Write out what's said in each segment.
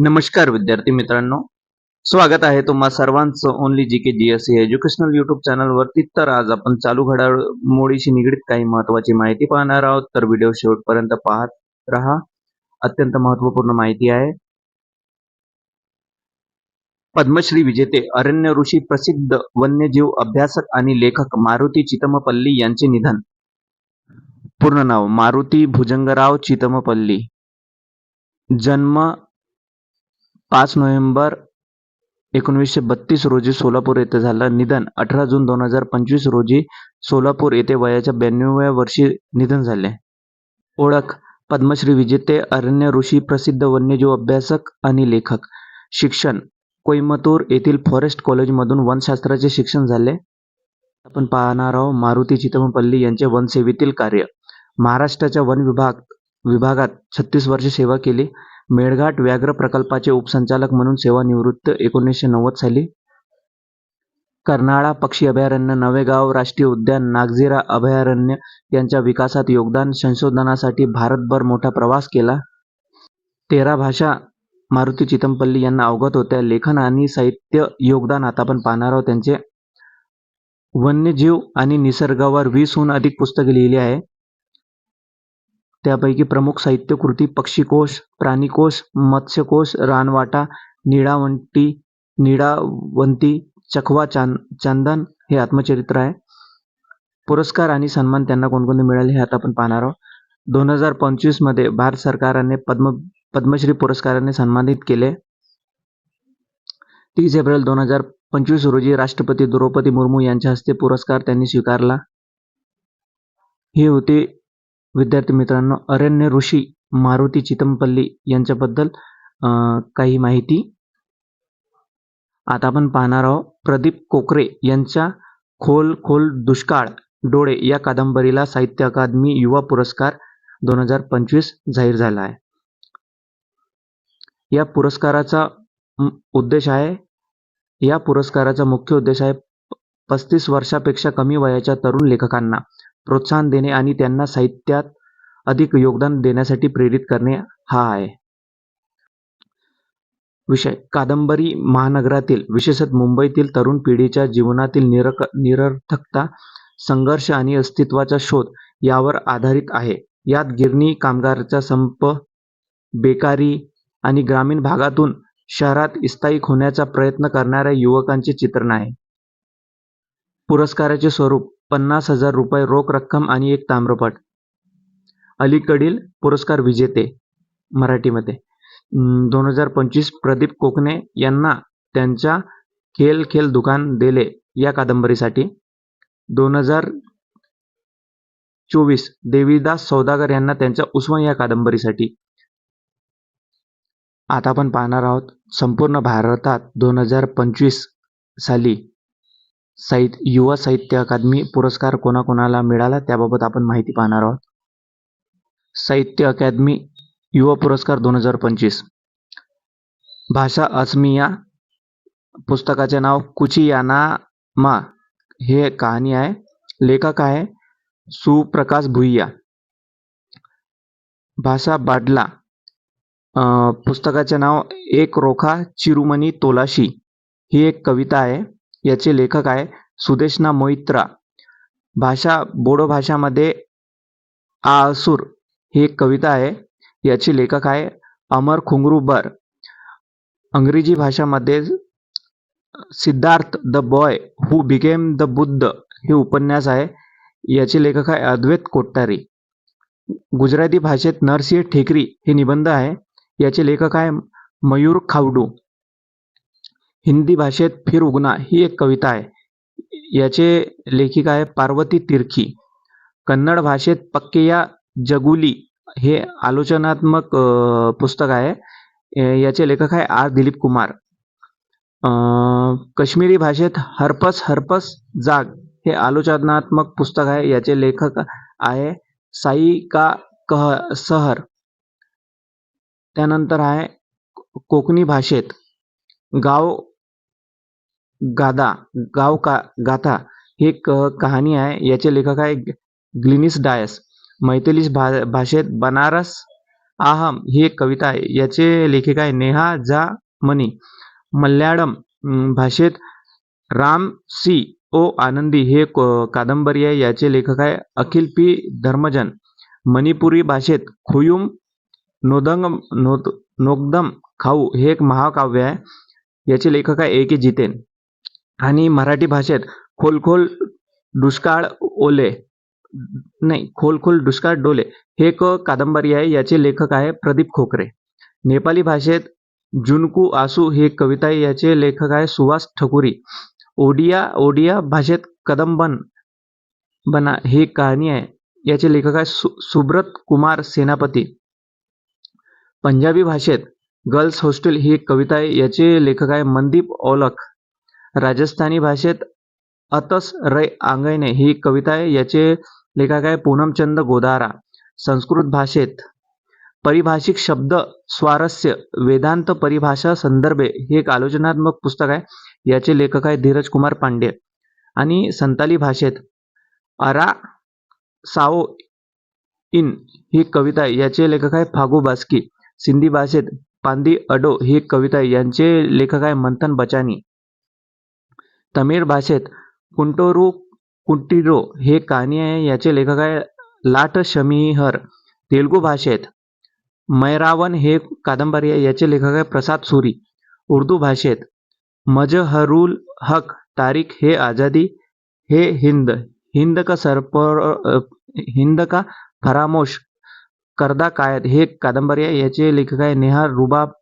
नमस्कार विद्यार्थी मित्रांनो. स्वागत आहे तुम्हा सर्वांचं only G K G S educational YouTube चॅनलवरती तर आज आपण चालू घडामोडीशी निगडीत काही महत्वाची माहिती पाहणार आहोत. तर व्हिडिओ शेवटपर्यंत पाहत राहा. अत्यंत महत्त्वपूर्ण माहिती आहे. पद्मश्री विजेते अरण्य ऋषी प्रसिद्ध वन्यजीव अभ्यासक आणि लेखक मारुती चितमपल्ली यांचे निधन. पूर्ण नाव मारुती भुजंगराव चितमपल्ली. जन्म पाच नोव्हेंबर एकोणीसशे बत्तीस रोजी सोलापूर येथे झालं निधन. अठरा जून दोन हजार पंचवीस रोजी सोलापूर येथे वयाच्या ब्याण्णव्या वर्षी निधन झाले. ओळख पद्मश्री विजेते अरण्य ऋषी प्रसिद्ध वन्यजीव अभ्यासक आणि लेखक. शिक्षण कोईमतूर येथील फॉरेस्ट कॉलेजमधून वनशास्त्राचे शिक्षण झाले. आपण पाहणार आहोत मारुती चितमपल्ली यांचे वनसेवेतील कार्य. महाराष्ट्राच्या वन विभाग विभागात छत्तीस वर्ष सेवा केली. मेळघाट व्याघ्र प्रकल्पाचे उपसंचालक म्हणून सेवानिवृत्त एकोणीसशे नव्वद साली. कर्नाळा पक्षी अभयारण्य नवेगाव राष्ट्रीय उद्यान नागझिरा अभयारण्य यांच्या विकासात योगदान संशोधनासाठी भारतभर मोठा प्रवास केला. तेरा भाषा मारुती चितमपल्ली यांना अवगत होत्या. लेखन आणि साहित्य योगदान आता आपण पाहणार आहोत. त्यांचे वन्यजीव आणि निसर्गावर वीसहून अधिक पुस्तके लिहिली आहे. त्यापैकी प्रमुख साहित्यकृती पक्षीकोश प्राणीकोश मत्स्यकोश रानवाटा निळावंटी निळावंती चकवा चांद चांदन हे आत्मचरित्र आहे. पुरस्कार आणि सन्मान त्यांना कोणकोणते मिळाले हे आता आपण पाहणार आहोत. दोन हजार पंचवीसमध्ये भारत सरकारने पद्म पद्मश्री पुरस्काराने सन्मानित केले. तीस एप्रिल दोन हजार पंचवीस रोजी राष्ट्रपती द्रौपदी मुर्मू यांच्या हस्ते पुरस्कार त्यांनी स्वीकारला. हे होते विद्यार्थी मित्रांनो अरण्य ऋषी मारुती चितमपल्ली यांच्याबद्दल अं, काही माहिती. आता आपण पाहणार आहोत प्रदीप कोकरे यांच्या खोल खोल दुष्काळ डोळे या कादंबरीला साहित्य अकादमी युवा पुरस्कार दोन हजार पंचवीस जाहीर झाला आहे. या पुरस्काराचा उद्देश आहे या पुरस्काराचा मुख्य उद्देश आहे पस्तीस वर्षापेक्षा कमी वयाच्या तरुण लेखकांना प्रोत्साहन देणे आणि त्यांना साहित्यात अधिक योगदान देण्यासाठी प्रेरित करणे हा आहे. विषय. कादंबरी महानगरातील विशेषत मुंबईतील तरुण पिढीच्या जीवनातील निरक निरर्थकता संघर्ष आणि अस्तित्वाचा शोध यावर आधारित आहे. यात गिरणी कामगारचा संप बेकारी आणि ग्रामीण भागातून शहरात स्थायिक होण्याचा प्रयत्न करणाऱ्या युवकांचे चित्रण आहे. पुरस्काराचे स्वरूप पन्नास हजार रुपये रोख रक्कम आणि एक ताम्रपट. अलीकडील पुरस्कार विजेते मराठीमध्ये. दोन हजार पंचवीस प्रदीप कोकणे यांना त्यांच्या खेल खेल दुकान दिले या कादंबरीसाठी. दोन हजार चोवीस देवीदास सौदागर यांना त्यांच्या उस्मान या कादंबरीसाठी. आता आपण पाहणार आहोत संपूर्ण भारतात दोन हजार पंचवीस साली साहित्य युवा साहित्य अकादमी पुरस्कार कोणाकोणाला मिळाला त्याबाबत आपण माहिती पाहणार आहोत. साहित्य अकादमी युवा पुरस्कार दोन हजार पंचवीस. भाषा अस्मिया पुस्तकाचे नाव कुचियानामा. हे कहाणी आहे. लेखक आहे सुप्रकाश भुईया. भाषा बाडला. पुस्तकाचे नाव एक रोखा चिरुमणी तोलाशी. ही एक कविता आहे. याचे लेखक आहे सुदेशना मोहित्रा भाषा बोडो भाषामध्ये आसूर ही एक कविता आहे. याचे लेखक आहे अमर खुंगरूबर. अंग्रेजी भाषामध्ये Siddhartha the boy who became the Buddha हे उपन्यास आहे. याचे लेखक आहे अद्वैत कोट्टारी. गुजराती भाषेत नरसिंह ठेकरी हे निबंध आहे. याचे लेखक आहे मयूर खावडू. हिंदी भाषेत फिर उगना ही एक कविता आहे. याचे लेखिका आहे पार्वती तिरखी. कन्नड भाषेत पक्केया जगुली हे आलोचनात्मक पुस्तक आहे. याचे लेखक आहे आर दिलीप कुमार. कश्मीरी भाषेत हरपस हरपस जाग हे आलोचनात्मक पुस्तक आहे. याचे लेखक आहे साई का कह सहर. त्यानंतर आहे कोकणी भाषेत. गाव गादा गाव का गाथा ही एक कहाणी आहे. याचे लेखक आहे ग्लिनिस डायस. मैथिलीस भा भाषेत बनारस आहम ही एक कविता आहे. याचे लेखिका आहे नेहा झा मनी. मल्याळम भाषेत राम सी ओ आनंदी हे कादंबरी आहे. याचे लेखक आहे अखिल पी धर्मजन. मणिपुरी भाषेत खुयुम नोदंग नोद नोगदम खाऊ हे एक महाकाव्य आहे. याचे लेखक आहे ए के जितेन. आणि मराठी भाषेत खोलखोल दुष्काळ ओले. नाही खोलखोल दुष्काळ डोले. हे एक कादंबरी आहे याचे लेखक आहे प्रदीप खोकरे. नेपाली भाषेत जुनकू आसू ही कविता आहे याचे लेखक आहे सुहास ठकुरी. ओडिया ओडिया भाषेत कदंबन बना ही एक कहाणी आहे. याचे लेखक आहे सु सुब्रत कुमार सेनापती. पंजाबी भाषेत गर्ल्स हॉस्टेल ही कविता आहे याचे लेखक आहे मनदीप औलख राजस्थानी भाषेत अतस रै आंगणे ही कविता आहे. याचे लेखक आहे पूनमचंद गोदारा. संस्कृत भाषेत परिभाषिक शब्द स्वारस्य वेदांत परिभाषा संदर्भे हे एक आलोचनात्मक पुस्तक आहे. याचे लेखक आहे धीरज कुमार पांडे. आणि संताली भाषेत अरा साओ इन ही कविता आहे. याचे लेखक आहे फागू बास्की. सिंधी भाषेत पांदी अडो ही कविता आहे. यांचे लेखक आहे मंथन बचानी. तमिळ भाषेत कुंटोरू कुंटिरो हे कहाणी आहे. याचे लेखक आहे लाट शमीहर. तेलुगू भाषेत मैरावन हे कादंबरी आहे. याचे लेखक आहे प्रसाद सुरी. उर्दू भाषेत मजहरुल हक तारीख हे आझादी हे हिंद हिंद का सरपर हिंद का फरामोश करदा कायद हे कादंबरी आहे. याचे लेखक आहे नेहा रुबाब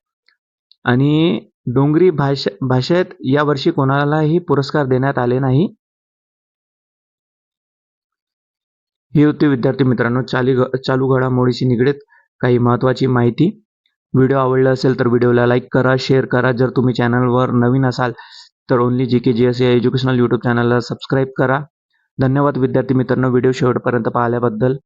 आणि डोंगरी भाषा भाषेत यावर्षी कोणालाही पुरस्कार देण्यात आले नाही. ही होती विद्यार्थी मित्रांनो चाली चालू घडामोडीशी निगडीत काही महत्त्वाची माहिती. व्हिडिओ आवडला असेल तर व्हिडिओला लाईक करा शेअर करा. जर तुम्ही चॅनलवर नवीन असाल तर only G K G S या एज्युकेशनल यूट्यूब चॅनलला सबस्क्राईब करा. धन्यवाद विद्यार्थी मित्रांनो व्हिडिओ शेवटपर्यंत पाहिल्याबद्दल.